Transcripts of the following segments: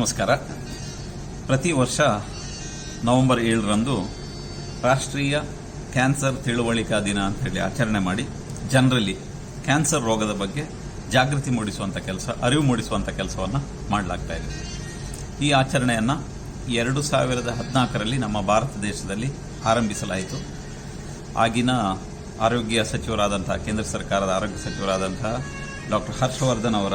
ನಮಸ್ಕಾರ. ಪ್ರತಿ ವರ್ಷ ನವೆಂಬರ್ ಏಳರಂದು ರಾಷ್ಟ್ರೀಯ ಕ್ಯಾನ್ಸರ್ ತಿಳುವಳಿಕಾ ದಿನ ಅಂತ ಹೇಳಿ ಆಚರಣೆ ಮಾಡಿ ಜನರಲ್ಲಿ ಕ್ಯಾನ್ಸರ್ ರೋಗದ ಬಗ್ಗೆ ಜಾಗೃತಿ ಮೂಡಿಸುವಂಥ ಕೆಲಸ, ಅರಿವು ಮೂಡಿಸುವಂಥ ಕೆಲಸವನ್ನು ಮಾಡಲಾಗ್ತಾ ಇದೆ. ಈ ಆಚರಣೆಯನ್ನು ಎರಡು ಸಾವಿರದ ಹದಿನಾಲ್ಕರಲ್ಲಿ ನಮ್ಮ ಭಾರತ ದೇಶದಲ್ಲಿ ಆರಂಭಿಸಲಾಯಿತು. ಆಗಿನ ಆರೋಗ್ಯ ಸಚಿವರಾದಂತಹ ಕೇಂದ್ರ ಸರ್ಕಾರದ ಆರೋಗ್ಯ ಸಚಿವರಾದಂತಹ ಡಾಕ್ಟರ್ ಹರ್ಷವರ್ಧನ್ ಅವರ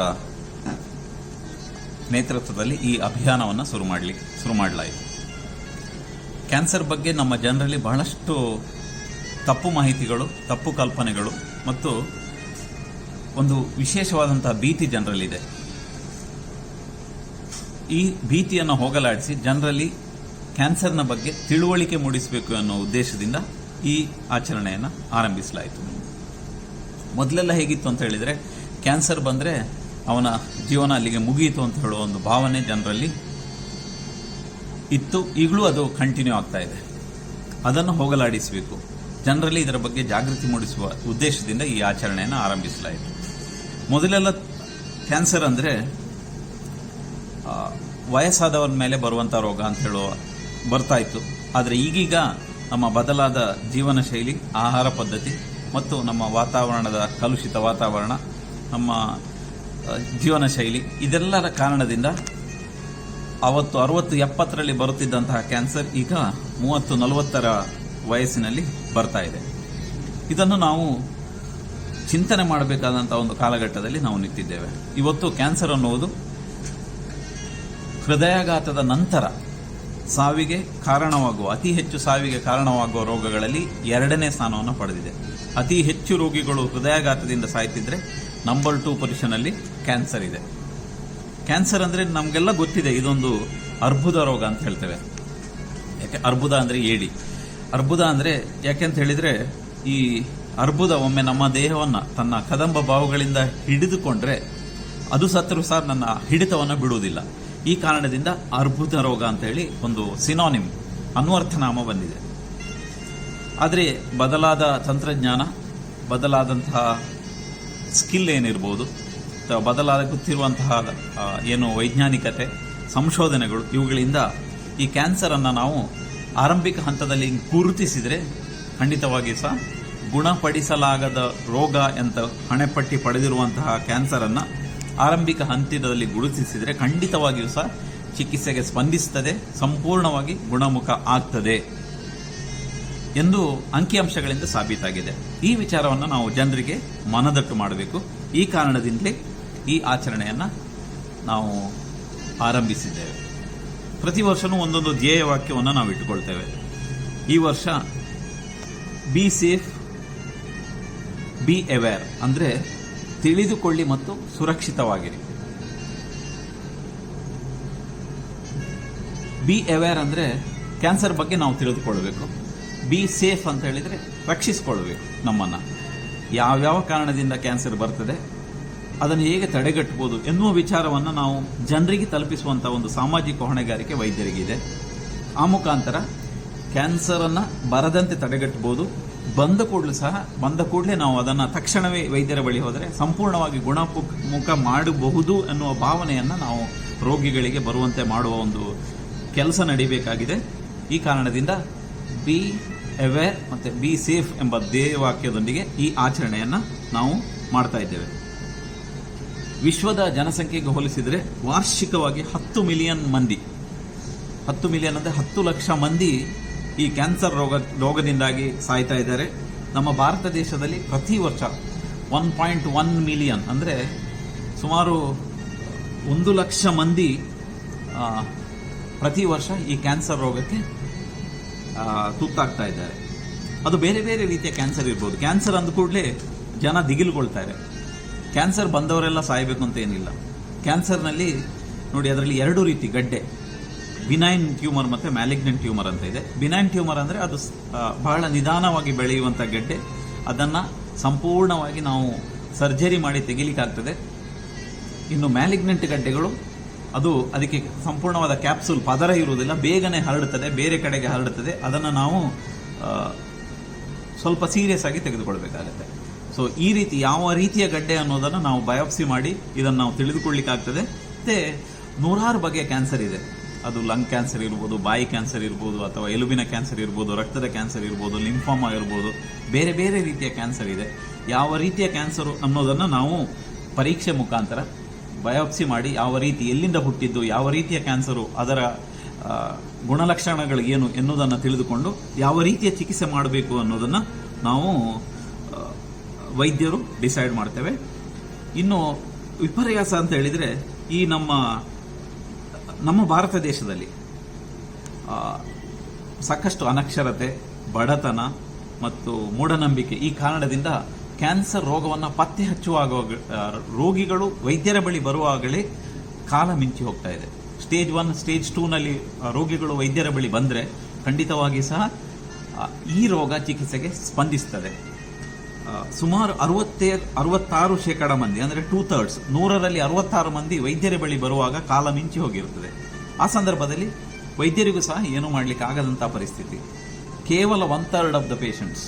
ನೇತೃತ್ವದಲ್ಲಿ ಈ ಅಭಿಯಾನವನ್ನು ಶುರು ಮಾಡಲಿ, ಶುರು ಮಾಡಲಾಯಿತು. ಕ್ಯಾನ್ಸರ್ ಬಗ್ಗೆ ನಮ್ಮ ಜನರಲ್ಲಿ ಬಹಳಷ್ಟು ತಪ್ಪು ಮಾಹಿತಿಗಳು, ತಪ್ಪು ಕಲ್ಪನೆಗಳು ಮತ್ತು ಒಂದು ವಿಶೇಷವಾದಂತಹ ಭೀತಿ ಜನರಲ್ಲಿದೆ. ಈ ಭೀತಿಯನ್ನು ಹೋಗಲಾಡಿಸಿ ಜನರಲ್ಲಿ ಕ್ಯಾನ್ಸರ್ನ ಬಗ್ಗೆ ತಿಳುವಳಿಕೆ ಮೂಡಿಸಬೇಕು ಅನ್ನೋ ಉದ್ದೇಶದಿಂದ ಈ ಆಚರಣೆಯನ್ನು ಆರಂಭಿಸಲಾಯಿತು. ಮೊದಲೆಲ್ಲ ಹೇಗಿತ್ತು ಅಂತ ಹೇಳಿದರೆ, ಕ್ಯಾನ್ಸರ್ ಬಂದರೆ ಅವನ ಜೀವನ ಅಲ್ಲಿಗೆ ಮುಗಿಯಿತು ಅಂತ ಹೇಳುವ ಒಂದು ಭಾವನೆ ಜನರಲ್ಲಿ ಇತ್ತು. ಈಗಲೂ ಅದು ಕಂಟಿನ್ಯೂ ಆಗ್ತಾ ಇದೆ. ಅದನ್ನು ಹೋಗಲಾಡಿಸಬೇಕು. ಜನರಲ್ಲಿ ಇದರ ಬಗ್ಗೆ ಜಾಗೃತಿ ಮೂಡಿಸುವ ಉದ್ದೇಶದಿಂದ ಈ ಆಚರಣೆಯನ್ನು ಆರಂಭಿಸಲಾಯಿತು. ಮೊದಲೆಲ್ಲ ಕ್ಯಾನ್ಸರ್ ಅಂದರೆ ವಯಸ್ಸಾದವರ ಮೇಲೆ ಬರುವಂಥ ರೋಗ ಅಂತ ಹೇಳುವ, ಬರ್ತಾ ಇತ್ತು. ಆದರೆ ಈಗೀಗ ನಮ್ಮ ಬದಲಾದ ಜೀವನ ಶೈಲಿ, ಆಹಾರ ಪದ್ಧತಿ ಮತ್ತು ನಮ್ಮ ವಾತಾವರಣದ ಕಲುಷಿತ ವಾತಾವರಣ, ನಮ್ಮ ಜೀವನ ಶೈಲಿ ಇದೆಲ್ಲರ ಕಾರಣದಿಂದ ಅವತ್ತು ಅರವತ್ತು ಎಪ್ಪತ್ತರಲ್ಲಿ ಬರುತ್ತಿದ್ದಂತಹ ಕ್ಯಾನ್ಸರ್ ಈಗ ಮೂವತ್ತು ನಲವತ್ತರ ವಯಸ್ಸಿನಲ್ಲಿ ಬರ್ತಾ ಇದೆ. ಇದನ್ನು ನಾವು ಚಿಂತನೆ ಮಾಡಬೇಕಾದಂಥ ಒಂದು ಕಾಲಘಟ್ಟದಲ್ಲಿ ನಾವು ನಿಂತಿದ್ದೇವೆ. ಇವತ್ತು ಕ್ಯಾನ್ಸರ್ ಅನ್ನುವುದು ಹೃದಯಾಘಾತದ ನಂತರ ಸಾವಿಗೆ ಕಾರಣವಾಗುವ, ಅತಿ ಹೆಚ್ಚು ಸಾವಿಗೆ ಕಾರಣವಾಗುವ ರೋಗಗಳಲ್ಲಿ ಎರಡನೇ ಸ್ಥಾನವನ್ನು ಪಡೆದಿದೆ. ಅತಿ ಹೆಚ್ಚು ರೋಗಿಗಳು ಹೃದಯಾಘಾತದಿಂದ ಸಾಯ್ತಿದ್ರೆ ನಂಬರ್ ಟೂ ಪೊಸಿಷನಲ್ಲಿ ಕ್ಯಾನ್ಸರ್ ಇದೆ. ಕ್ಯಾನ್ಸರ್ ಅಂದರೆ ನಮಗೆಲ್ಲ ಗೊತ್ತಿದೆ, ಇದೊಂದು ಅರ್ಬುದ ರೋಗ ಅಂತ ಹೇಳ್ತೇವೆ. ಯಾಕೆ ಅರ್ಬುದ ಅಂದರೆ ಏಡಿ. ಅರ್ಬುದ ಅಂದರೆ ಯಾಕೆಂತ ಹೇಳಿದರೆ ಈ ಅರ್ಬುದ ಒಮ್ಮೆ ನಮ್ಮ ದೇಹವನ್ನು ತನ್ನ ಕದಂಬ ಬಾವುಗಳಿಂದ ಹಿಡಿದುಕೊಂಡ್ರೆ ಅದು ಸತ್ತರೂ ಸಹ ನನ್ನ ಹಿಡಿತವನ್ನು ಬಿಡುವುದಿಲ್ಲ. ಈ ಕಾರಣದಿಂದ ಅರ್ಬುದ ರೋಗ ಅಂತ ಹೇಳಿ ಒಂದು ಸಿನಾನಿಮ್ ಅನ್ವರ್ಥನಾಮ ಬಂದಿದೆ. ಆದರೆ ಬದಲಾದ ತಂತ್ರಜ್ಞಾನ, ಬದಲಾದಂತಹ ಸ್ಕಿಲ್ ಏನಿರ್ಬೋದು, ಅಥವಾ ಬದಲಾದ ಗೊತ್ತಿರುವಂತಹ ಏನು ವೈಜ್ಞಾನಿಕತೆ, ಸಂಶೋಧನೆಗಳು, ಇವುಗಳಿಂದ ಈ ಕ್ಯಾನ್ಸರನ್ನು ನಾವು ಆರಂಭಿಕ ಹಂತದಲ್ಲಿ ಗುರುತಿಸಿದರೆ ಖಂಡಿತವಾಗಿ ಸಹ ಗುಣಪಡಿಸಲಾಗದ ರೋಗ ಅಂತ ಹಣೆಪಟ್ಟಿ ಪಡೆದಿರುವಂತಹ ಕ್ಯಾನ್ಸರನ್ನು ಆರಂಭಿಕ ಹಂತದಲ್ಲಿ ಗುರುತಿಸಿದರೆ ಖಂಡಿತವಾಗಿಯೂ ಸಹ ಚಿಕಿತ್ಸೆಗೆ ಸ್ಪಂದಿಸುತ್ತದೆ ಸಂಪೂರ್ಣವಾಗಿ ಗುಣಮುಖ ಆಗ್ತದೆ. ಎಂದು ಅಂಕಿಅಂಶಗಳಿಂದ ಸಾಬೀತಾಗಿದೆ. ಈ ವಿಚಾರವನ್ನು ನಾವು ಜನರಿಗೆ ಮನದಟ್ಟು ಮಾಡಬೇಕು. ಈ ಕಾರಣದಿಂದಲೇ ಈ ಆಚರಣೆಯನ್ನು ನಾವು ಆರಂಭಿಸಿದ್ದೇವೆ. ಪ್ರತಿ ವರ್ಷನೂ ಒಂದೊಂದು ಧ್ಯೇಯ ವಾಕ್ಯವನ್ನು ನಾವು ಇಟ್ಟುಕೊಳ್ತೇವೆ. ಈ ವರ್ಷ ಬಿ ಸೇಫ್ ಬಿ ಅವೇರ್ ಅಂದರೆ ತಿಳಿದುಕೊಳ್ಳಿ ಮತ್ತು ಸುರಕ್ಷಿತವಾಗಿರಿ. ಬಿ ಅವೇರ್ ಅಂದರೆ ಕ್ಯಾನ್ಸರ್ ಬಗ್ಗೆ ನಾವು ತಿಳಿದುಕೊಳ್ಬೇಕು ಬಿ ಸೇಫ್ ಅಂತ ಹೇಳಿದರೆ ರಕ್ಷಿಸಿಕೊಳ್ಬೇಕು ನಮ್ಮನ್ನು. ಯಾವ್ಯಾವ ಕಾರಣದಿಂದ ಕ್ಯಾನ್ಸರ್ ಬರ್ತದೆ, ಅದನ್ನು ಹೇಗೆ ತಡೆಗಟ್ಟಬಹುದು ಎನ್ನುವ ವಿಚಾರವನ್ನು ನಾವು ಜನರಿಗೆ ತಲುಪಿಸುವಂಥ ಒಂದು ಸಾಮಾಜಿಕ ಹೊಣೆಗಾರಿಕೆ ವೈದ್ಯರಿಗಿದೆ ಆ ಮುಖಾಂತರ ಕ್ಯಾನ್ಸರನ್ನು ಬರದಂತೆ ತಡೆಗಟ್ಟಬಹುದು ಬಂದ ಕೂಡಲೇ ಸಹ, ಬಂದ ಕೂಡಲೇ ನಾವು ಅದನ್ನು ತಕ್ಷಣವೇ ವೈದ್ಯರ ಬಳಿ ಹೋದರೆ ಸಂಪೂರ್ಣವಾಗಿ ಗುಣಮುಖ ಮಾಡಬಹುದು ಎನ್ನುವ ಭಾವನೆಯನ್ನು ನಾವು ರೋಗಿಗಳಿಗೆ ಬರುವಂತೆ ಮಾಡುವ ಒಂದು ಕೆಲಸ ನಡೀಬೇಕಾಗಿದೆ. ಈ ಕಾರಣದಿಂದ ಬಿ ಅವೇರ್ ಮತ್ತು ಬಿ ಸೇಫ್ ಎಂಬ ಧ್ಯೇಯವಾಕ್ಯದೊಂದಿಗೆ ಈ ಆಚರಣೆಯನ್ನು ನಾವು ಮಾಡ್ತಾ ಇದ್ದೇವೆ. ವಿಶ್ವದ ಜನಸಂಖ್ಯೆಗೆ ಹೋಲಿಸಿದರೆ ವಾರ್ಷಿಕವಾಗಿ ಹತ್ತು ಮಿಲಿಯನ್ ಮಂದಿ. ಹತ್ತು ಮಿಲಿಯನ್ ಅಂದರೆ ಹತ್ತು ಲಕ್ಷ ಮಂದಿ ಈ ಕ್ಯಾನ್ಸರ್ ರೋಗ, ರೋಗದಿಂದಾಗಿ ಸಾಯ್ತಾ ಇದ್ದಾರೆ. ನಮ್ಮ ಭಾರತ ದೇಶದಲ್ಲಿ ಪ್ರತಿ ವರ್ಷ ಒನ್ ಪಾಯಿಂಟ್ ಒನ್ ಮಿಲಿಯನ್ ಅಂದರೆ ಸುಮಾರು ಒಂದು ಲಕ್ಷ ಮಂದಿ ಪ್ರತಿ ವರ್ಷ ಈ ಕ್ಯಾನ್ಸರ್ ರೋಗಕ್ಕೆ ತುತ್ತಾಗ್ತಾ ಇದ್ದಾರೆ. ಅದು ಬೇರೆ ಬೇರೆ ರೀತಿಯ ಕ್ಯಾನ್ಸರ್ ಇರ್ಬೋದು. ಕ್ಯಾನ್ಸರ್ ಅಂದ ಕೂಡಲೇ ಜನ ದಿಗಿಲುಗೊಳ್ತಾರೆ ಕ್ಯಾನ್ಸರ್ ಬಂದವರೆಲ್ಲ ಸಾಯಬೇಕು ಅಂತ ಏನಿಲ್ಲ. ಕ್ಯಾನ್ಸರ್ನಲ್ಲಿ ನೋಡಿ, ಅದರಲ್ಲಿ ಎರಡು ರೀತಿ ಗಡ್ಡೆ. ಬಿನೈನ್ ಟ್ಯೂಮರ್ ಮತ್ತು ಮ್ಯಾಲಿಗ್ನೆಂಟ್ ಟ್ಯೂಮರ್ ಅಂತ ಇದೆ. ಬಿನೈನ್ ಟ್ಯೂಮರ್ ಅಂದರೆ ಅದು ಬಹಳ ನಿಧಾನವಾಗಿ ಬೆಳೆಯುವಂಥ ಗೆಡ್ಡೆ. ಅದನ್ನು ಸಂಪೂರ್ಣವಾಗಿ ನಾವು ಸರ್ಜರಿ ಮಾಡಿ ತೆಗಿಲಿಕ್ಕಾಗ್ತದೆ. ಇನ್ನು ಮ್ಯಾಲಿಗ್ನೆಂಟ್ ಗಡ್ಡೆಗಳು ಅದು ಅದಕ್ಕೆ ಸಂಪೂರ್ಣವಾದ ಕ್ಯಾಪ್ಸೂಲ್ ಪದರ ಇರುವುದಿಲ್ಲ, ಬೇಗನೆ ಹರಡುತ್ತದೆ, ಬೇರೆ ಕಡೆಗೆ ಹರಡುತ್ತದೆ. ಅದನ್ನು ನಾವು ಸ್ವಲ್ಪ ಸೀರಿಯಸ್ ಆಗಿ ತೆಗೆದುಕೊಳ್ಬೇಕಾಗತ್ತೆ. ಸೊ ಈ ರೀತಿ ಯಾವ ರೀತಿಯ ಗಡ್ಡೆ ಅನ್ನೋದನ್ನು ನಾವು ಬಯೋಪ್ಸಿ ಮಾಡಿ ಇದನ್ನು ನಾವು ತಿಳಿದುಕೊಳ್ಳಿಕ್ಕಾಗ್ತದೆ. ಮತ್ತೆ ನೂರಾರು ಬಗೆಯ ಕ್ಯಾನ್ಸರ್ ಇದೆ. ಅದು ಲಂಗ್ ಕ್ಯಾನ್ಸರ್ ಇರ್ಬೋದು, ಬಾಯಿ ಕ್ಯಾನ್ಸರ್ ಇರ್ಬೋದು, ಅಥವಾ ಎಲುಬಿನ ಕ್ಯಾನ್ಸರ್ ಇರ್ಬೋದು, ರಕ್ತದ ಕ್ಯಾನ್ಸರ್ ಇರ್ಬೋದು ಲಿಂಫಾಮ ಇರ್ಬೋದು, ಬೇರೆ ಬೇರೆ ರೀತಿಯ ಕ್ಯಾನ್ಸರ್ ಇದೆ. ಯಾವ ರೀತಿಯ ಕ್ಯಾನ್ಸರು ಅನ್ನೋದನ್ನು ನಾವು ಪರೀಕ್ಷೆ ಮುಖಾಂತರ ಬಯೋಪ್ಸಿ ಮಾಡಿ ಯಾವ ರೀತಿ ಎಲ್ಲಿಂದ ಹುಟ್ಟಿದ್ದು, ಯಾವ ರೀತಿಯ ಕ್ಯಾನ್ಸರು, ಅದರ ಗುಣಲಕ್ಷಣಗಳು ಏನು ಎನ್ನುವುದನ್ನು ತಿಳಿದುಕೊಂಡು ಯಾವ ರೀತಿಯ ಚಿಕಿತ್ಸೆ ಮಾಡಬೇಕು ಅನ್ನೋದನ್ನು ನಾವು ವೈದ್ಯರು ಡಿಸೈಡ್ ಮಾಡ್ತೇವೆ. ಇನ್ನು ವಿಪರ್ಯಾಸ ಅಂತ ಹೇಳಿದರೆ ಈ ನಮ್ಮ ನಮ್ಮ ಭಾರತ ದೇಶದಲ್ಲಿ ಸಾಕಷ್ಟು ಅನಕ್ಷರತೆ, ಬಡತನ ಮತ್ತು ಮೂಢನಂಬಿಕೆ ಈ ಕಾರಣದಿಂದ ಕ್ಯಾನ್ಸರ್ ರೋಗವನ್ನು ಪತ್ತೆ ಹಚ್ಚುವಾಗ ರೋಗಿಗಳು ವೈದ್ಯರ ಬಳಿ ಬರುವಾಗಲೇ ಕಾಲ ಮಿಂಚಿ ಹೋಗ್ತಾ ಇದೆ. ಸ್ಟೇಜ್ ಒನ್ ಸ್ಟೇಜ್ ಟೂನಲ್ಲಿ ರೋಗಿಗಳು ವೈದ್ಯರ ಬಳಿ ಬಂದರೆ ಖಂಡಿತವಾಗಿ ಸಹ ಈ ರೋಗ ಚಿಕಿತ್ಸೆಗೆ ಸ್ಪಂದಿಸ್ತದೆ. ಸುಮಾರು ಅರವತ್ತೇ, ಅರವತ್ತಾರು ಶೇಕಡ ಮಂದಿ, ಅಂದರೆ ಟೂ ಥರ್ಡ್ಸ್ ನೂರರಲ್ಲಿ ಅರವತ್ತಾರು ಮಂದಿ ವೈದ್ಯರ ಬಳಿ ಬರುವಾಗ ಕಾಲ ಮಿಂಚಿ ಹೋಗಿರುತ್ತದೆ. ಆ ಸಂದರ್ಭದಲ್ಲಿ ವೈದ್ಯರಿಗೂ ಸಹ ಏನು ಮಾಡಲಿಕ್ಕೆ ಆಗದಂಥ ಪರಿಸ್ಥಿತಿ. ಕೇವಲ one third of the patients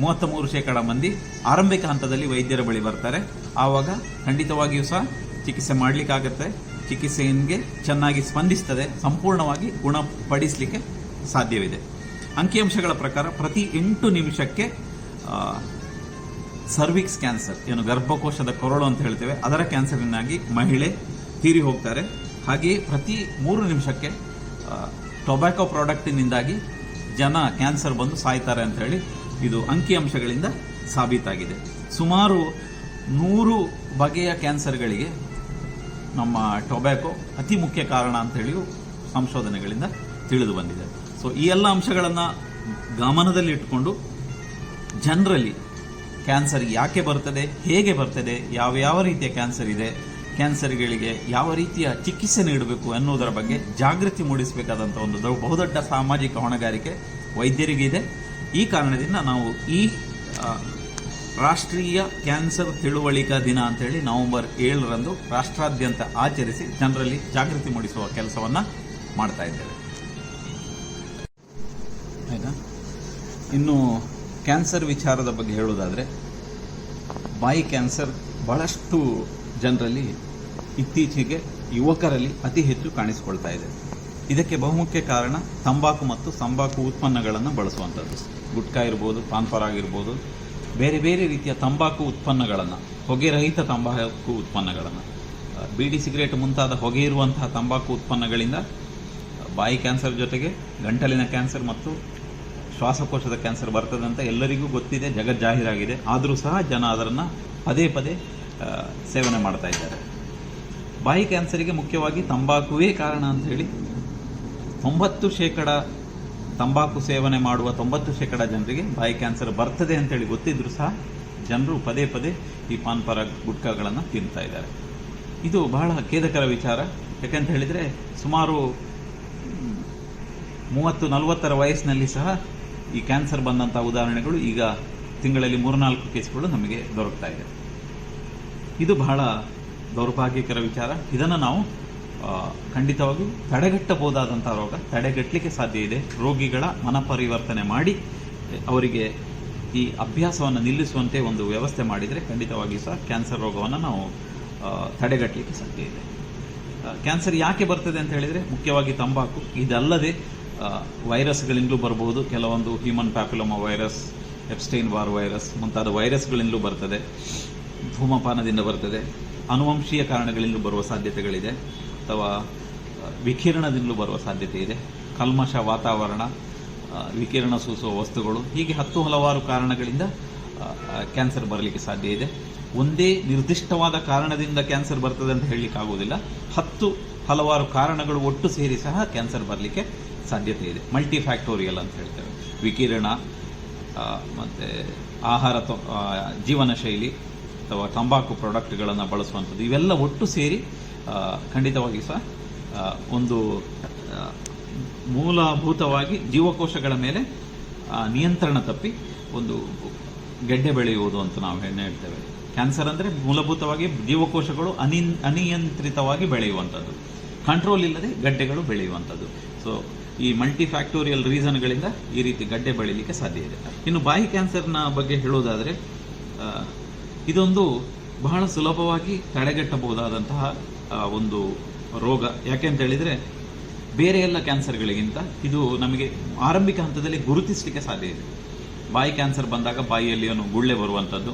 ಮೂವತ್ತ ಮೂರು ಶೇಕಡ ಮಂದಿ ಆರಂಭಿಕ ಹಂತದಲ್ಲಿ ವೈದ್ಯರ ಬಳಿ ಬರ್ತಾರೆ. ಆವಾಗ ಖಂಡಿತವಾಗಿಯೂ ಸಹ ಚಿಕಿತ್ಸೆ ಮಾಡಲಿಕ್ಕಾಗತ್ತೆ. ಚಿಕಿತ್ಸೆಗೆ ಚೆನ್ನಾಗಿ ಸ್ಪಂದಿಸ್ತದೆ. ಸಂಪೂರ್ಣವಾಗಿ ಗುಣಪಡಿಸಲಿಕ್ಕೆ ಸಾಧ್ಯವಿದೆ. ಅಂಕಿಅಂಶಗಳ ಪ್ರಕಾರ ಪ್ರತಿ ಎಂಟು ನಿಮಿಷಕ್ಕೆ ಸರ್ವಿಕ್ಸ್ ಕ್ಯಾನ್ಸರ್ ಏನು ಗರ್ಭಕೋಶದ ಕೊರಳು ಅಂತ ಹೇಳ್ತೇವೆ, ಅದರ ಕ್ಯಾನ್ಸರಿನಾಗಿ ಮಹಿಳೆ ತೀರಿ ಹೋಗ್ತಾರೆ. ಹಾಗೆಯೇ ಪ್ರತಿ ಮೂರು ನಿಮಿಷಕ್ಕೆ ಟೊಬ್ಯಾಕೋ ಪ್ರಾಡಕ್ಟಿನಿಂದಾಗಿ ಜನ ಕ್ಯಾನ್ಸರ್ ಬಂದು ಸಾಯ್ತಾರೆ ಅಂತ ಹೇಳಿ ಇದು ಅಂಕಿಅಂಶಗಳಿಂದ ಸಾಬೀತಾಗಿದೆ. ಸುಮಾರು ನೂರು ಬಗೆಯ ಕ್ಯಾನ್ಸರ್ಗಳಿಗೆ ನಮ್ಮ ಟೊಬ್ಯಾಕೊ ಅತಿ ಮುಖ್ಯ ಕಾರಣ ಅಂತ ಹೇಳಿಯೂ ಸಂಶೋಧನೆಗಳಿಂದ ತಿಳಿದು ಬಂದಿದೆ. ಸೊ ಈ ಎಲ್ಲ ಅಂಶಗಳನ್ನು ಗಮನದಲ್ಲಿಟ್ಟುಕೊಂಡು ಜನರಲ್ಲಿ ಕ್ಯಾನ್ಸರ್ ಯಾಕೆ ಬರ್ತದೆ, ಹೇಗೆ ಬರ್ತದೆ, ಯಾವ ಯಾವ ರೀತಿಯ ಕ್ಯಾನ್ಸರ್ ಇದೆ, ಕ್ಯಾನ್ಸರ್ಗಳಿಗೆ ಯಾವ ರೀತಿಯ ಚಿಕಿತ್ಸೆ ನೀಡಬೇಕು ಅನ್ನೋದರ ಬಗ್ಗೆ ಜಾಗೃತಿ ಮೂಡಿಸಬೇಕಾದಂಥ ಒಂದು ಬಹುದೊಡ್ಡ ಸಾಮಾಜಿಕ ಹೊಣೆಗಾರಿಕೆ ವೈದ್ಯರಿಗಿದೆ ಈ ಕಾರಣದಿಂದ ನಾವು ಈ ರಾಷ್ಟ್ರೀಯ ಕ್ಯಾನ್ಸರ್ ತಿಳುವಳಿಕಾ ದಿನ ಅಂತೇಳಿ ನವೆಂಬರ್ ಏಳರಂದು ರಾಷ್ಟ್ರಾದ್ಯಂತ ಆಚರಿಸಿ ಜನರಲ್ಲಿ ಜಾಗೃತಿ ಮೂಡಿಸುವ ಕೆಲಸವನ್ನು ಮಾಡ್ತಾ ಇದ್ದೇವೆ. ಆಯ್ತಾ? ಇನ್ನು ಕ್ಯಾನ್ಸರ್ ವಿಚಾರದ ಬಗ್ಗೆ ಹೇಳುವುದಾದ್ರೆ, ಬಾಯಿ ಕ್ಯಾನ್ಸರ್ ಬಹಳಷ್ಟು ಜನರಲ್ಲಿ ಇತ್ತೀಚೆಗೆ ಯುವಕರಲ್ಲಿ ಅತಿ ಹೆಚ್ಚು ಕಾಣಿಸಿಕೊಳ್ತಾ ಇದೆ. ಇದಕ್ಕೆ ಬಹುಮುಖ್ಯ ಕಾರಣ ತಂಬಾಕು ಮತ್ತು ತಂಬಾಕು ಉತ್ಪನ್ನಗಳನ್ನು ಬಳಸುವಂಥದ್ದು. ಗುಟ್ಕಾ ಇರ್ಬೋದು ಪಾನ್ಪರ ಆಗಿರ್ಬೋದು, ಬೇರೆ ಬೇರೆ ರೀತಿಯ ತಂಬಾಕು ಉತ್ಪನ್ನಗಳನ್ನು ಹೊಗೆರಹಿತ ತಂಬಾಕು ಉತ್ಪನ್ನಗಳನ್ನು. ಬೀಡಿ ಸಿಗರೇಟ್ ಮುಂತಾದ ಹೊಗೆ ಇರುವಂತಹ ತಂಬಾಕು ಉತ್ಪನ್ನಗಳಿಂದ ಬಾಯಿ ಕ್ಯಾನ್ಸರ್ ಜೊತೆಗೆ ಗಂಟಲಿನ ಕ್ಯಾನ್ಸರ್ ಮತ್ತು ಶ್ವಾಸಕೋಶದ ಕ್ಯಾನ್ಸರ್ ಬರ್ತದೆ ಅಂತ ಎಲ್ಲರಿಗೂ ಗೊತ್ತಿದೆ, ಜಗಜ್ಜಾಹೀರಾಗಿದೆ. ಆದರೂ ಸಹ ಜನ ಅದನ್ನು ಪದೇ ಪದೇ ಸೇವನೆ ಮಾಡ್ತಾ ಇದ್ದಾರೆ. ಬಾಯಿ ಕ್ಯಾನ್ಸರಿಗೆ ಮುಖ್ಯವಾಗಿ ತಂಬಾಕುವೇ ಕಾರಣ ಅಂತ ಹೇಳಿ ತೊಂಬತ್ತು ಶೇಕಡ ತಂಬಾಕು ಸೇವನೆ ಮಾಡುವ ತೊಂಬತ್ತು ಶೇಕಡ ಜನರಿಗೆ ಬಾಯಿ ಕ್ಯಾನ್ಸರ್ ಬರ್ತದೆ ಅಂತೇಳಿ ಗೊತ್ತಿದ್ರು ಸಹ ಜನರು ಪದೇ ಪದೇ ಈ ಪಾನ್ಪರ ಗುಟ್ಕಾಗಳನ್ನು ತಿಂತಾ ಇದ್ದಾರೆ. ಇದು ಬಹಳ ಖೇದಕರ ವಿಚಾರ. ಯಾಕಂತ ಹೇಳಿದರೆ ಸುಮಾರು ಮೂವತ್ತು ನಲವತ್ತರ ವಯಸ್ಸಿನಲ್ಲಿ ಸಹ ಈ ಕ್ಯಾನ್ಸರ್ ಬಂದಂಥ ಉದಾಹರಣೆಗಳು ಈಗ ತಿಂಗಳಲ್ಲಿ ಮೂರ್ನಾಲ್ಕು ಕೇಸ್ಗಳು ನಮಗೆ ದೊರಕ್ತಾ ಇದೆ. ಇದು ಬಹಳ ದೌರ್ಭಾಗ್ಯಕರ ವಿಚಾರ. ಇದನ್ನು ನಾವು ಖಂಡಿತವಾಗಿಯೂ ತಡೆಗಟ್ಟಬಹುದಾದಂಥ ರೋಗ ತಡೆಗಟ್ಟಲಿಕ್ಕೆ ಸಾಧ್ಯ ಇದೆ. ರೋಗಿಗಳ ಮನಪರಿವರ್ತನೆ ಮಾಡಿ, ಅವರಿಗೆ ಈ ಅಭ್ಯಾಸವನ್ನು ನಿಲ್ಲಿಸುವಂತೆ ಒಂದು ವ್ಯವಸ್ಥೆ ಮಾಡಿದರೆ ಖಂಡಿತವಾಗಿಯೂ ಸಹ ಕ್ಯಾನ್ಸರ್ ರೋಗವನ್ನು ನಾವು ತಡೆಗಟ್ಟಲಿಕ್ಕೆ ಸಾಧ್ಯ ಇದೆ. ಕ್ಯಾನ್ಸರ್ ಯಾಕೆ ಬರ್ತದೆ ಅಂತ ಹೇಳಿದರೆ ಮುಖ್ಯವಾಗಿ ತಂಬಾಕು. ಇದಲ್ಲದೆ ವೈರಸ್ಗಳಿಂದಲೂ ಬರಬಹುದು. ಕೆಲವೊಂದು human papilloma virus Epstein Barr virus ಮುಂತಾದ ವೈರಸ್ಗಳಿಂದಲೂ ಬರ್ತದೆ. ಧೂಮಪಾನದಿಂದ ಬರ್ತದೆ. ಅನುವಂಶೀಯ ಕಾರಣಗಳಿಂದಲೂ ಬರುವ ಸಾಧ್ಯತೆಗಳಿದೆ. ಅಥವಾ ವಿಕಿರಣದಿಂದಲೂ ಬರುವ ಸಾಧ್ಯತೆ ಇದೆ. ಕಲ್ಮಶ ವಾತಾವರಣ ವಿಕಿರಣ ಸೂಸುವ ವಸ್ತುಗಳು, ಹೀಗೆ ಹತ್ತು ಹಲವಾರು ಕಾರಣಗಳಿಂದ ಕ್ಯಾನ್ಸರ್ ಬರಲಿಕ್ಕೆ ಸಾಧ್ಯ ಇದೆ. ಒಂದೇ ನಿರ್ದಿಷ್ಟವಾದ ಕಾರಣದಿಂದ ಕ್ಯಾನ್ಸರ್ ಬರ್ತದೆ ಅಂತ ಹೇಳಲಿಕ್ಕೆ ಆಗುವುದಿಲ್ಲ. ಹತ್ತು ಹಲವಾರು ಕಾರಣಗಳು ಒಟ್ಟು ಸೇರಿ ಸಹ ಕ್ಯಾನ್ಸರ್ ಬರಲಿಕ್ಕೆ ಸಾಧ್ಯತೆ ಇದೆ. ಮಲ್ಟಿ ಫ್ಯಾಕ್ಟೋರಿಯಲ್ ಅಂತ ಹೇಳ್ತೇವೆ. ವಿಕಿರಣ ಮತ್ತು ಆಹಾರ ಜೀವನ ಶೈಲಿ ಅಥವಾ ತಂಬಾಕು ಪ್ರಾಡಕ್ಟ್ಗಳನ್ನು ಬಳಸುವಂಥದ್ದು, ಇವೆಲ್ಲ ಒಟ್ಟು ಸೇರಿ ಖಂಡಿತವಾಗಿ ಸಹ ಒಂದು ಮೂಲಭೂತವಾಗಿ ಜೀವಕೋಶಗಳ ಮೇಲೆ ನಿಯಂತ್ರಣ ತಪ್ಪಿ ಒಂದು ಗೆಡ್ಡೆ ಬೆಳೆಯುವುದು ಅಂತ ನಾವು ಹೇಳ್ತೇವೆ. ಕ್ಯಾನ್ಸರ್ ಅಂದರೆ ಮೂಲಭೂತವಾಗಿ ಜೀವಕೋಶಗಳು ಅನಿ, ಅನಿಯಂತ್ರಿತವಾಗಿ ಬೆಳೆಯುವಂಥದ್ದು. ಕಂಟ್ರೋಲ್ ಇಲ್ಲದೆ ಗಡ್ಡೆಗಳು ಬೆಳೆಯುವಂಥದ್ದು. ಸೊ ಈ ಮಲ್ಟಿ ಫ್ಯಾಕ್ಟೋರಿಯಲ್ ರೀಸನ್ಗಳಿಂದ ಈ ರೀತಿ ಗಡ್ಡೆ ಬೆಳೀಲಿಕ್ಕೆ ಸಾಧ್ಯ ಇದೆ. ಇನ್ನು ಬಾಯಿ ಕ್ಯಾನ್ಸರ್ನ ಬಗ್ಗೆ ಹೇಳುವುದಾದರೆ ಇದೊಂದು ಬಹಳ ಸುಲಭವಾಗಿ ತಡೆಗಟ್ಟಬಹುದಾದಂತಹ ಒಂದು ರೋಗ. ಯಾಕೆ ಅಂತ ಹೇಳಿದ್ರೆ ಬೇರೆ ಎಲ್ಲ ಕ್ಯಾನ್ಸರ್ಗಳಿಗಿಂತ ಇದು ನಮಗೆ ಆರಂಭಿಕ ಹಂತದಲ್ಲಿ ಗುರುತಿಸಲಿಕ್ಕೆ ಸಾಧ್ಯ ಇದೆ. ಬಾಯಿ ಕ್ಯಾನ್ಸರ್ ಬಂದಾಗ ಬಾಯಿಯಲ್ಲಿ ಏನು ಗುಳ್ಳೆ ಬರುವಂಥದ್ದು,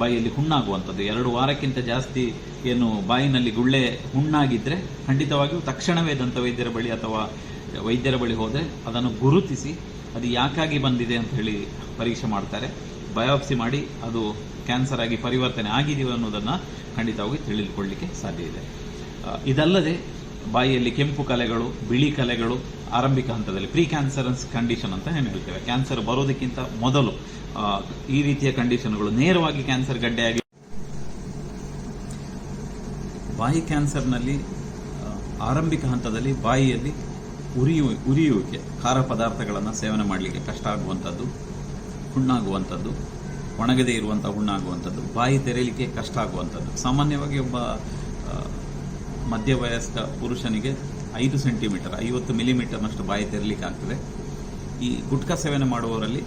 ಬಾಯಿಯಲ್ಲಿ ಹುಣ್ಣಾಗುವಂಥದ್ದು. ಎರಡು ವಾರಕ್ಕಿಂತ ಜಾಸ್ತಿ ಏನು ಬಾಯಿನಲ್ಲಿ ಗುಳ್ಳೆ ಹುಣ್ಣಾಗಿದ್ದರೆ ಖಂಡಿತವಾಗಿಯೂ ತಕ್ಷಣವೇ ದಂತ ವೈದ್ಯರ ಬಳಿ ಅಥವಾ ವೈದ್ಯರ ಬಳಿ ಹೋದರೆ ಅದನ್ನು ಗುರುತಿಸಿ ಅದು ಯಾಕಾಗಿ ಬಂದಿದೆ ಅಂತ ಹೇಳಿ ಪರೀಕ್ಷೆ ಮಾಡ್ತಾರೆ. ಬಯೋಪ್ಸಿ ಮಾಡಿ ಅದು ಕ್ಯಾನ್ಸರ್ ಆಗಿ ಪರಿವರ್ತನೆ ಆಗಿದೆಯೋ ಅನ್ನೋದನ್ನು ಖಂಡಿತವಾಗಿ ತಿಳಿದುಕೊಳ್ಳಲಿಕ್ಕೆ ಸಾಧ್ಯ ಇದೆ. ಇದಲ್ಲದೆ ಬಾಯಿಯಲ್ಲಿ ಕೆಂಪು ಕಲೆಗಳು, ಬಿಳಿ ಕಲೆಗಳು ಆರಂಭಿಕ ಹಂತದಲ್ಲಿ ಪ್ರೀ ಕ್ಯಾನ್ಸರನ್ಸ್ ಕಂಡೀಷನ್ ಅಂತ ಏನು ಹೇಳ್ತೇವೆ ಕ್ಯಾನ್ಸರ್ ಬರೋದಕ್ಕಿಂತ ಮೊದಲು ಈ ರೀತಿಯ ಕಂಡೀಷನ್ಗಳು ನೇರವಾಗಿ ಕ್ಯಾನ್ಸರ್ ಗಡ್ಡೆಯಾಗಿ ಬಾಯಿ ಕ್ಯಾನ್ಸರ್ನಲ್ಲಿ ಆರಂಭಿಕ ಹಂತದಲ್ಲಿ ಬಾಯಿಯಲ್ಲಿ ಉರಿಯು, ಉರಿಯುವಿಕೆ, ಖಾರ ಪದಾರ್ಥಗಳನ್ನು ಸೇವನೆ ಮಾಡಲಿಕ್ಕೆ ಕಷ್ಟ ಆಗುವಂಥದ್ದು, ಹುಣ್ಣಾಗುವಂಥದ್ದು, ಒಣಗದೇ ಇರುವಂಥ ಹುಣ್ಣಾಗುವಂಥದ್ದು, ಬಾಯಿ ತೆರೆಯಲಿಕ್ಕೆ ಕಷ್ಟ ಆಗುವಂಥದ್ದು. ಸಾಮಾನ್ಯವಾಗಿ ಒಬ್ಬ ಮಧ್ಯವಯಸ್ಕ ಪುರುಷನಿಗೆ ಐದು ಸೆಂಟಿಮೀಟರ್, ಐವತ್ತು ಮಿಲಿಮೀಟರ್ನಷ್ಟು ಬಾಯಿ ತೆರಲಿಕ್ಕೆ ಆಗ್ತದೆ ಈ ಗುಟ್ಕಾ ಸೇವನೆ ಮಾಡುವವರಲ್ಲಿ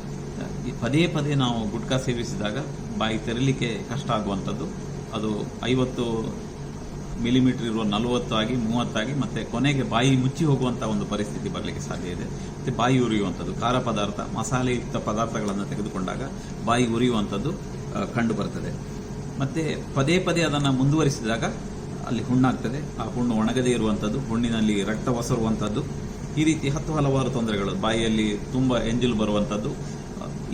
ಪದೇ ಪದೇ ನಾವು ಗುಟ್ಕಾ ಸೇವಿಸಿದಾಗ ಬಾಯಿ ತೆರಲಿಕ್ಕೆ ಕಷ್ಟ ಆಗುವಂಥದ್ದು. ಅದು ಐವತ್ತು ಮಿಲಿಮೀಟರ್ ಇರುವ ನಲವತ್ತಾಗಿ ಮೂವತ್ತಾಗಿ ಮತ್ತೆ ಕೊನೆಗೆ ಬಾಯಿ ಮುಚ್ಚಿ ಹೋಗುವಂಥ ಒಂದು ಪರಿಸ್ಥಿತಿ ಬರಲಿಕ್ಕೆ ಸಾಧ್ಯ ಇದೆ. ಮತ್ತೆ ಬಾಯಿ ಉರಿಯುವಂಥದ್ದು, ಖಾರ ಪದಾರ್ಥ, ಮಸಾಲೆಯುಕ್ತ ಪದಾರ್ಥಗಳನ್ನು ತೆಗೆದುಕೊಂಡಾಗ ಬಾಯಿ ಉರಿಯುವಂಥದ್ದು ಕಂಡು ಬರ್ತದೆ. ಮತ್ತೆ ಪದೇ ಪದೇ ಅದನ್ನು ಮುಂದುವರಿಸಿದಾಗ ಅಲ್ಲಿ ಹುಣ್ಣಾಗ್ತದೆ. ಆ ಹುಣ್ಣು ಒಣಗದೇ ಇರುವಂಥದ್ದು ಹುಣ್ಣಿನಲ್ಲಿ ರಕ್ತ ಒಸರುವಂಥದ್ದು ಈ ರೀತಿ ಹತ್ತು ಹಲವಾರು ತೊಂದರೆಗಳು. ಬಾಯಿಯಲ್ಲಿ ತುಂಬ ಎಂಜಲು ಬರುವಂಥದ್ದು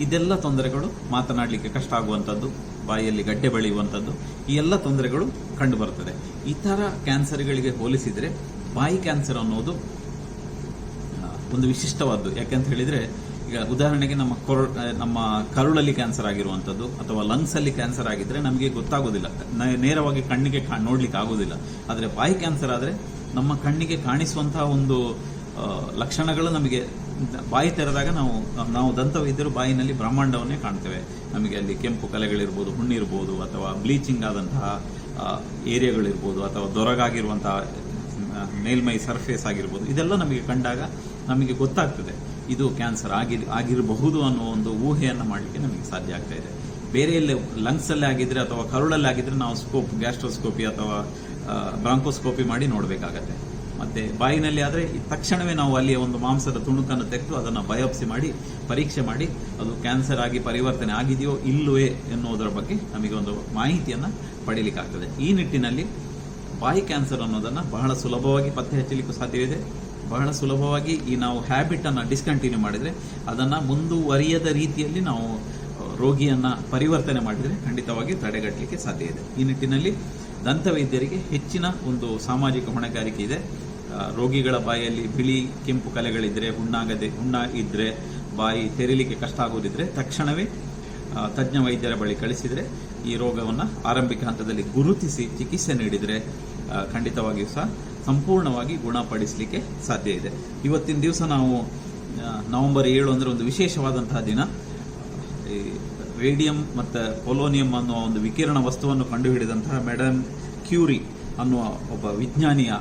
ಇದೆಲ್ಲ ತೊಂದರೆಗಳು ಮಾತನಾಡಲಿಕ್ಕೆ ಕಷ್ಟ ಆಗುವಂಥದ್ದು ಬಾಯಿಯಲ್ಲಿ ಗಡ್ಡೆ ಬೆಳೆಯುವಂಥದ್ದು ಈ ಎಲ್ಲ ತೊಂದರೆಗಳು ಕಂಡು ಬರ್ತದೆ. ಇತರ ಕ್ಯಾನ್ಸರ್ಗಳಿಗೆ ಹೋಲಿಸಿದರೆ ಬಾಯಿ ಕ್ಯಾನ್ಸರ್ ಅನ್ನೋದು ಒಂದು ವಿಶಿಷ್ಟವಾದ್ದು. ಯಾಕೆಂತ ಹೇಳಿದ್ರೆ ಈಗ ಉದಾಹರಣೆಗೆ ನಮ್ಮ ಕೊರ ನಮ್ಮ ಕರುಳಲ್ಲಿ ಕ್ಯಾನ್ಸರ್ ಆಗಿರುವಂಥದ್ದು ಅಥವಾ ಲಂಗ್ಸ್ ಅಲ್ಲಿ ಕ್ಯಾನ್ಸರ್ ಆಗಿದ್ರೆ ನಮಗೆ ಗೊತ್ತಾಗೋದಿಲ್ಲ. ನೇರವಾಗಿ ಕಣ್ಣಿಗೆ ನೋಡ್ಲಿಕ್ಕೆ ಆಗೋದಿಲ್ಲ. ಆದರೆ ಬಾಯಿ ಕ್ಯಾನ್ಸರ್ ಆದರೆ ನಮ್ಮ ಕಣ್ಣಿಗೆ ಕಾಣಿಸುವಂತಹ ಒಂದು ಲಕ್ಷಣಗಳು ನಮಗೆ ಬಾಯಿ ತೆರೆದಾಗ ನಾವು ನಾವು ದಂತವೈದ್ಯರು ಬಾಯಿನಲ್ಲಿ ಬ್ರಹ್ಮಾಂಡವನ್ನೇ ಕಾಣ್ತೇವೆ. ನಮಗೆ ಅಲ್ಲಿ ಕೆಂಪು ಕಲೆಗಳಿರ್ಬೋದು, ಹುಣ್ಣಿರ್ಬೋದು ಅಥವಾ ಬ್ಲೀಚಿಂಗ್ ಆದಂತಹ ಏರಿಯಾಗಳಿರ್ಬೋದು ಅಥವಾ ದೊರಗಾಗಿರುವಂತಹ ಮೇಲ್ಮೈ ಸರ್ಫೇಸ್ ಆಗಿರ್ಬೋದು. ಇದೆಲ್ಲ ನಮಗೆ ಕಂಡಾಗ ನಮಗೆ ಗೊತ್ತಾಗ್ತದೆ. ಇದು ಕ್ಯಾನ್ಸರ್ ಆಗಿ, ಆಗಿರಬಹುದು ಅನ್ನೋ ಒಂದು ಊಹೆಯನ್ನು ಮಾಡಲಿಕ್ಕೆ ನಮಗೆ ಸಾಧ್ಯ ಆಗ್ತಾ ಇದೆ. ಬೇರೆ ಲಂಗ್ಸ್ ಅಲ್ಲಿ ಆಗಿದ್ರೆ ಅಥವಾ ಕರುಳಲ್ಲಿ ಆಗಿದ್ರೆ ನಾವು ಸ್ಕೋಪ್, ಗ್ಯಾಸ್ಟ್ರೋಸ್ಕೋಪಿ ಅಥವಾ ಬ್ರಾಂಕೋಸ್ಕೋಪಿ ಮಾಡಿ ನೋಡಬೇಕಾಗತ್ತೆ. ಮತ್ತೆ ಬಾಯಿನಲ್ಲಿ ಆದರೆ ತಕ್ಷಣವೇ ನಾವು ಅಲ್ಲಿಯ ಒಂದು ಮಾಂಸದ ತುಣುಕನ್ನು ತೆಗೆದು ಅದನ್ನು ಬಯೋಪ್ಸಿ ಮಾಡಿ, ಪರೀಕ್ಷೆ ಮಾಡಿ, ಅದು ಕ್ಯಾನ್ಸರ್ ಆಗಿ ಪರಿವರ್ತನೆ ಆಗಿದೆಯೋ ಇಲ್ಲವೇ ಎನ್ನುವುದರ ಬಗ್ಗೆ ನಮಗೆ ಒಂದು ಮಾಹಿತಿಯನ್ನು ಪಡೀಲಿಕ್ಕಾಗ್ತದೆ. ಈ ನಿಟ್ಟಿನಲ್ಲಿ ಬಾಯಿ ಕ್ಯಾನ್ಸರ್ ಅನ್ನೋದನ್ನು ಬಹಳ ಸುಲಭವಾಗಿ ಪತ್ತೆ ಹಚ್ಚಲಿಕ್ಕೂ ಸಾಧ್ಯವಿದೆ. ಬಹಳ ಸುಲಭವಾಗಿ ಈ ನಾವು ಹ್ಯಾಬಿಟನ್ನು ಡಿಸ್ಕಂಟಿನ್ಯೂ ಮಾಡಿದರೆ ಅದನ್ನು ಮುಂದುವರಿಯದ ರೀತಿಯಲ್ಲಿ ನಾವು ರೋಗಿಯನ್ನು ಪರಿವರ್ತನೆ ಮಾಡಿದರೆ ಖಂಡಿತವಾಗಿ ತಡೆಗಟ್ಟಲಿಕ್ಕೆ ಸಾಧ್ಯ ಇದೆ. ಈ ನಿಟ್ಟಿನಲ್ಲಿ ದಂತವೈದ್ಯರಿಗೆ ಹೆಚ್ಚಿನ ಒಂದು ಸಾಮಾಜಿಕ ಹೊಣೆಗಾರಿಕೆ ಇದೆ. ರೋಗಿಗಳ ಬಾಯಲ್ಲಿ ಬಿಳಿ ಕೆಂಪು ಕಲೆಗಳಿದ್ದರೆ ಹುಣ್ಣಾಗದೆ, ಹುಣ್ಣ ಇದ್ದರೆ ಬಾಯಿ ತೆರೀಲಿಕ್ಕೆ ಕಷ್ಟ ಆಗೋದಿದ್ರೆ ತಕ್ಷಣವೇ ತಜ್ಞ ವೈದ್ಯರ ಬಳಿ ಕಳಿಸಿದರೆ ಈ ರೋಗವನ್ನು ಆರಂಭಿಕ ಹಂತದಲ್ಲಿ ಗುರುತಿಸಿ ಚಿಕಿತ್ಸೆ ನೀಡಿದರೆ ಖಂಡಿತವಾಗಿಯೂ ಸಹ ಸಂಪೂರ್ಣವಾಗಿ ಗುಣಪಡಿಸಲಿಕ್ಕೆ ಸಾಧ್ಯ ಇದೆ. ಇವತ್ತಿನ ದಿವಸ ನಾವು ನವೆಂಬರ್ ಏಳು ಅಂದರೆ ಒಂದು ವಿಶೇಷವಾದಂತಹ ದಿನ. ಈ ರೇಡಿಯಂ ಮತ್ತು ಪೊಲೋನಿಯಂ ಅನ್ನುವ ಒಂದು ವಿಕಿರಣ ವಸ್ತುವನ್ನು ಕಂಡುಹಿಡಿದಂತಹ ಮೇಡಮ್ ಕ್ಯೂರಿ ಅನ್ನುವ ಒಬ್ಬ ವಿಜ್ಞಾನಿಯ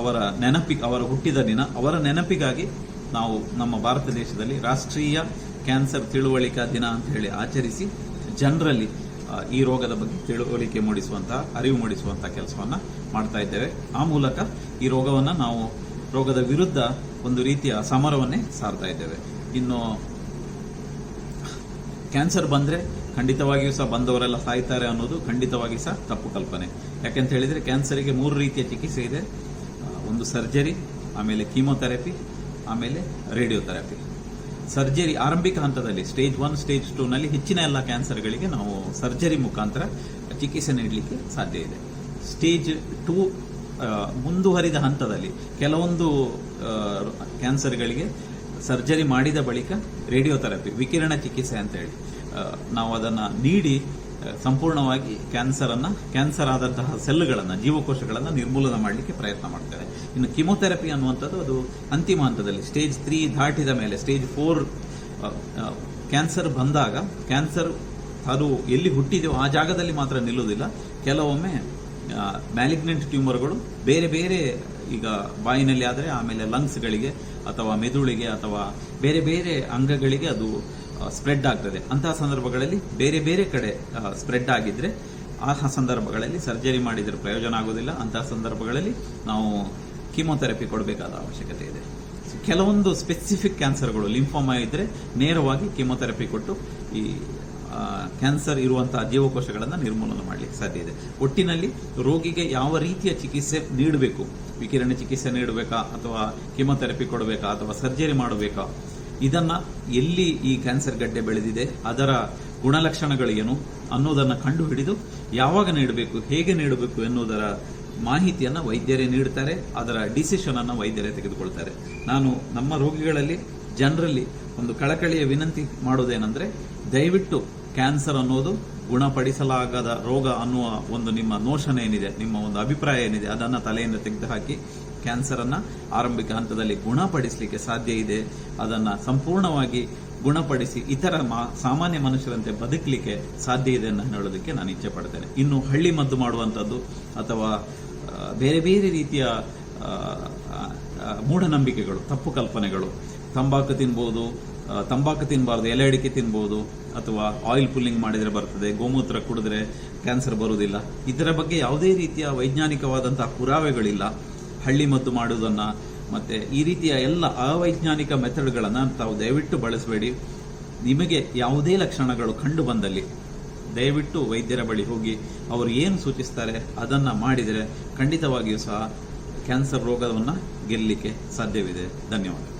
ಅವರ ನೆನಪಿ, ಅವರ ಹುಟ್ಟಿದ ದಿನ. ಅವರ ನೆನಪಿಗಾಗಿ ನಾವು ನಮ್ಮ ಭಾರತ ದೇಶದಲ್ಲಿ ರಾಷ್ಟ್ರೀಯ ಕ್ಯಾನ್ಸರ್ ತಿಳುವಳಿಕಾ ದಿನ ಅಂತ ಹೇಳಿ ಆಚರಿಸಿ, ಜನರಲ್ಲಿ ಈ ರೋಗದ ಬಗ್ಗೆ ತಿಳುವಳಿಕೆ ಮೂಡಿಸುವಂತಹ ಅರಿವು ಮೂಡಿಸುವಂತಹ ಕೆಲಸವನ್ನ ಮಾಡ್ತಾ ಇದ್ದೇವೆ. ಆ ಮೂಲಕ ಈ ರೋಗವನ್ನು ನಾವು ರೋಗದ ವಿರುದ್ಧ ಒಂದು ರೀತಿಯ ಸಮರವನ್ನೇ ಸಾರ್ತಾ ಇದ್ದೇವೆ. ಇನ್ನು ಕ್ಯಾನ್ಸರ್ ಬಂದ್ರೆ ಖಂಡಿತವಾಗಿಯೂ ಸಹ ಬಂದವರೆಲ್ಲ ಸಾಯ್ತಾರೆ ಅನ್ನೋದು ಖಂಡಿತವಾಗಿ ಸಹ ತಪ್ಪು ಕಲ್ಪನೆ. ಯಾಕೆಂತ ಹೇಳಿದ್ರೆ ಕ್ಯಾನ್ಸರಿಗೆ ಮೂರು ರೀತಿಯ ಚಿಕಿತ್ಸೆ ಇದೆ. ಒಂದು ಸರ್ಜರಿ, ಆಮೇಲೆ ಕೀಮೊಥೆರಪಿ, ಆಮೇಲೆ ರೇಡಿಯೋಥೆರಪಿ. ಸರ್ಜರಿ, ಆರಂಭಿಕ ಹಂತದಲ್ಲಿ ಸ್ಟೇಜ್ ಒನ್ ಸ್ಟೇಜ್ ಟೂನಲ್ಲಿ ಹೆಚ್ಚಿನ ಎಲ್ಲ ಕ್ಯಾನ್ಸರ್ಗಳಿಗೆ ನಾವು ಸರ್ಜರಿ ಮುಖಾಂತರ ಚಿಕಿತ್ಸೆ ನೀಡಲಿಕ್ಕೆ ಸಾಧ್ಯ ಇದೆ. ಸ್ಟೇಜ್ ಟೂ ಮುಂದುವರಿದ ಹಂತದಲ್ಲಿ ಕೆಲವೊಂದು ಕ್ಯಾನ್ಸರ್ಗಳಿಗೆ ಸರ್ಜರಿ ಮಾಡಿದ ಬಳಿಕ ರೇಡಿಯೋಥೆರಪಿ ವಿಕಿರಣ ಚಿಕಿತ್ಸೆ ಅಂತ ಹೇಳಿ ನಾವು ಅದನ್ನು ನೀಡಿ ಸಂಪೂರ್ಣವಾಗಿ ಕ್ಯಾನ್ಸರ್ ಅನ್ನ ಕ್ಯಾನ್ಸರ್ ಆದಂತಹ ಸೆಲ್ಗಳನ್ನು, ಜೀವಕೋಶಗಳನ್ನು ನಿರ್ಮೂಲನ ಮಾಡಲಿಕ್ಕೆ ಪ್ರಯತ್ನ ಮಾಡ್ತಾರೆ ಇನ್ನು ಕಿಮೊಥೆರಪಿ ಅನ್ನುವಂಥದ್ದು ಅದು ಅಂತಿಮ ಹಂತದಲ್ಲಿ ಸ್ಟೇಜ್ ತ್ರೀ ದಾಟಿದ ಮೇಲೆ ಸ್ಟೇಜ್ ಫೋರ್ ಕ್ಯಾನ್ಸರ್ ಬಂದಾಗ, ಕ್ಯಾನ್ಸರ್ ಅದು ಎಲ್ಲಿ ಹುಟ್ಟಿದೆಯೋ ಆ ಜಾಗದಲ್ಲಿ ಮಾತ್ರ ನಿಲ್ಲುವುದಿಲ್ಲ. ಕೆಲವೊಮ್ಮೆ ಮ್ಯಾಲಿಗ್ನೆಂಟ್ ಟ್ಯೂಮರ್ಗಳು ಬೇರೆ ಬೇರೆ ಈಗ ಬಾಯಿನಲ್ಲಿ ಆದರೆ ಆಮೇಲೆ ಲಂಗ್ಸ್ಗಳಿಗೆ ಅಥವಾ ಮೆದುಳಿಗೆ ಅಥವಾ ಬೇರೆ ಬೇರೆ ಅಂಗಗಳಿಗೆ ಅದು ಸ್ಪ್ರೆಡ್ ಆಗ್ತದೆ. ಅಂತಹ ಸಂದರ್ಭಗಳಲ್ಲಿ ಬೇರೆ ಬೇರೆ ಕಡೆ ಸ್ಪ್ರೆಡ್ ಆಗಿದ್ರೆ ಆ ಸಂದರ್ಭಗಳಲ್ಲಿ ಸರ್ಜರಿ ಮಾಡಿದರೆ ಪ್ರಯೋಜನ ಆಗೋದಿಲ್ಲ ಅಂತಹ ಸಂದರ್ಭಗಳಲ್ಲಿ ನಾವು ಕೀಮೊಥೆರಪಿ ಕೊಡಬೇಕಾದ ಅವಶ್ಯಕತೆ ಇದೆ. ಕೆಲವೊಂದು ಸ್ಪೆಸಿಫಿಕ್ ಕ್ಯಾನ್ಸರ್ಗಳು ಲಿಂಫೋಮಾ ಇದ್ರೆ ನೇರವಾಗಿ ಕೀಮೊಥೆರಪಿ ಕೊಟ್ಟು ಈ ಕ್ಯಾನ್ಸರ್ ಇರುವಂತಹ ಜೀವಕೋಶಗಳನ್ನು ನಿರ್ಮೂಲನೆ ಮಾಡಲಿಕ್ಕೆ ಸಾಧ್ಯ ಇದೆ. ಒಟ್ಟಿನಲ್ಲಿ ರೋಗಿಗೆ ಯಾವ ರೀತಿಯ ಚಿಕಿತ್ಸೆ ನೀಡಬೇಕು? ವಿಕಿರಣ ಚಿಕಿತ್ಸೆ ನೀಡಬೇಕಾ ಅಥವಾ ಕೀಮೊಥೆರಪಿ ಕೊಡಬೇಕಾ ಅಥವಾ ಸರ್ಜರಿ ಮಾಡಬೇಕಾ? ಇದನ್ನ ಎಲ್ಲಿ ಈ ಕ್ಯಾನ್ಸರ್ ಗಡ್ಡೆ ಬೆಳೆದಿದೆ, ಅದರ ಗುಣಲಕ್ಷಣಗಳು ಏನು ಅನ್ನೋದನ್ನ ಕಂಡುಹಿಡಿದು ಯಾವಾಗ ನೀಡಬೇಕು, ಹೇಗೆ ನೀಡಬೇಕು ಎನ್ನುವುದರ ಮಾಹಿತಿಯನ್ನ ವೈದ್ಯರೇ ನೀಡುತ್ತಾರೆ ಅದರ ಡಿಸಿಷನ್ ಅನ್ನು ವೈದ್ಯರೇ ತೆಗೆದುಕೊಳ್ತಾರೆ. ನಾನು ನಮ್ಮ ರೋಗಿಗಳಲ್ಲಿ, ಜನರಲ್ಲಿ ಒಂದು ಕಳಕಳಿಯ ವಿನಂತಿ ಮಾಡುವುದೇನೆಂದ್ರೆ, ದಯವಿಟ್ಟು ಕ್ಯಾನ್ಸರ್ ಅನ್ನೋದು ಗುಣಪಡಿಸಲಾಗದ ರೋಗ ಅನ್ನುವ ಒಂದು ನಿಮ್ಮ ನೋಷನ್ ಏನಿದೆ, ನಿಮ್ಮ ಒಂದು ಅಭಿಪ್ರಾಯ ಏನಿದೆ, ಅದನ್ನು ತಲೆಯಿಂದ ತೆಗೆದುಹಾಕಿ ಕ್ಯಾನ್ಸರ್ ಅನ್ನ ಆರಂಭಿಕ ಹಂತದಲ್ಲಿ ಗುಣಪಡಿಸಲಿಕ್ಕೆ ಸಾಧ್ಯ ಇದೆ. ಅದನ್ನ ಸಂಪೂರ್ಣವಾಗಿ ಗುಣಪಡಿಸಿ ಇತರ ಸಾಮಾನ್ಯ ಮನುಷ್ಯರಂತೆ ಬದುಕಲಿಕ್ಕೆ ಸಾಧ್ಯ ಇದೆ ಅಂತ ಹೇಳೋದಕ್ಕೆ ನಾನು ಇಚ್ಛೆ ಪಡ್ತೇನೆ. ಇನ್ನು ಹಳ್ಳಿ ಮದ್ದು ಮಾಡುವಂಥದ್ದು ಅಥವಾ ಬೇರೆ ಬೇರೆ ರೀತಿಯ ಮೂಢನಂಬಿಕೆಗಳು, ತಪ್ಪು ಕಲ್ಪನೆಗಳು, ತಂಬಾಕು ತಿನ್ಬೋದು ತಂಬಾಕು ತಿನ್ನಬಾರ್ದು ಎಲೆ ಅಡಿಕೆ ತಿನ್ಬೋದು, ಅಥವಾ ಆಯಿಲ್ ಪುಲ್ಲಿಂಗ್ ಮಾಡಿದ್ರೆ ಬರ್ತದೆ, ಗೋಮೂತ್ರ ಕುಡಿದ್ರೆ ಕ್ಯಾನ್ಸರ್ ಬರುವುದಿಲ್ಲ, ಇದರ ಬಗ್ಗೆ ಯಾವುದೇ ರೀತಿಯ ವೈಜ್ಞಾನಿಕವಾದಂತಹ ಪುರಾವೆಗಳಿಲ್ಲ. ಹಳ್ಳಿ ಮದ್ದು ಮಾಡುವುದನ್ನ, ಮತ್ತೆ ಈ ರೀತಿಯ ಎಲ್ಲ ಅವೈಜ್ಞಾನಿಕ ಮೆಥಡ್ಗಳನ್ನ ತಾವು ದಯವಿಟ್ಟು ಬಳಸಬೇಡಿ. ನಿಮಗೆ ಯಾವುದೇ ಲಕ್ಷಣಗಳು ಕಂಡು ಬಂದಲ್ಲಿ ದಯವಿಟ್ಟು ವೈದ್ಯರ ಬಳಿ ಹೋಗಿ ಅವರು ಏನು ಸೂಚಿಸ್ತಾರೆ ಅದನ್ನ ಮಾಡಿದರೆ ಖಂಡಿತವಾಗಿಯೂ ಸಹ ಕ್ಯಾನ್ಸರ್ ರೋಗವನ್ನು ಗೆಲ್ಲಲಿಕ್ಕೆ ಸಾಧ್ಯವಿದೆ. ಧನ್ಯವಾದ.